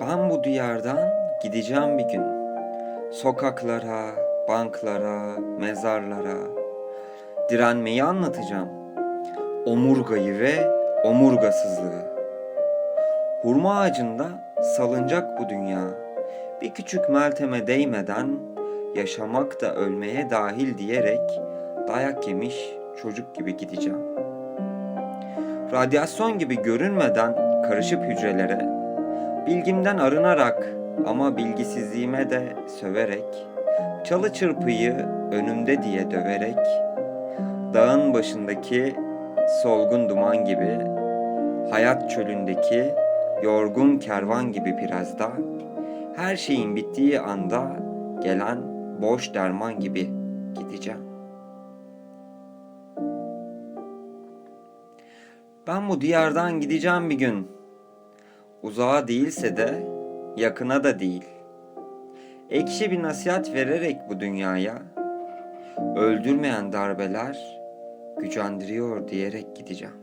Ben bu diyardan gideceğim bir gün. Sokaklara, banklara, mezarlara direnmeyi anlatacağım. Omurgayı ve omurgasızlığı. Hurma ağacında salınacak bu dünya. Bir küçük melteme değmeden yaşamak da ölmeye dahil diyerek dayak yemiş çocuk gibi gideceğim.'' Radyasyon gibi görünmeden karışıp hücrelere, bilgimden arınarak ama bilgisizliğime de söverek, çalı çırpıyı önümde diye döverek, dağın başındaki solgun duman gibi, hayat çölündeki yorgun kervan gibi biraz da, her şeyin bittiği anda gelen boş derman gibi gideceğim. Ben bu diyardan gideceğim bir gün. Uzağa değilse de yakına da değil. Ekşi bir nasihat vererek bu dünyaya öldürmeyen darbeler gücendiriyor diyerek gideceğim.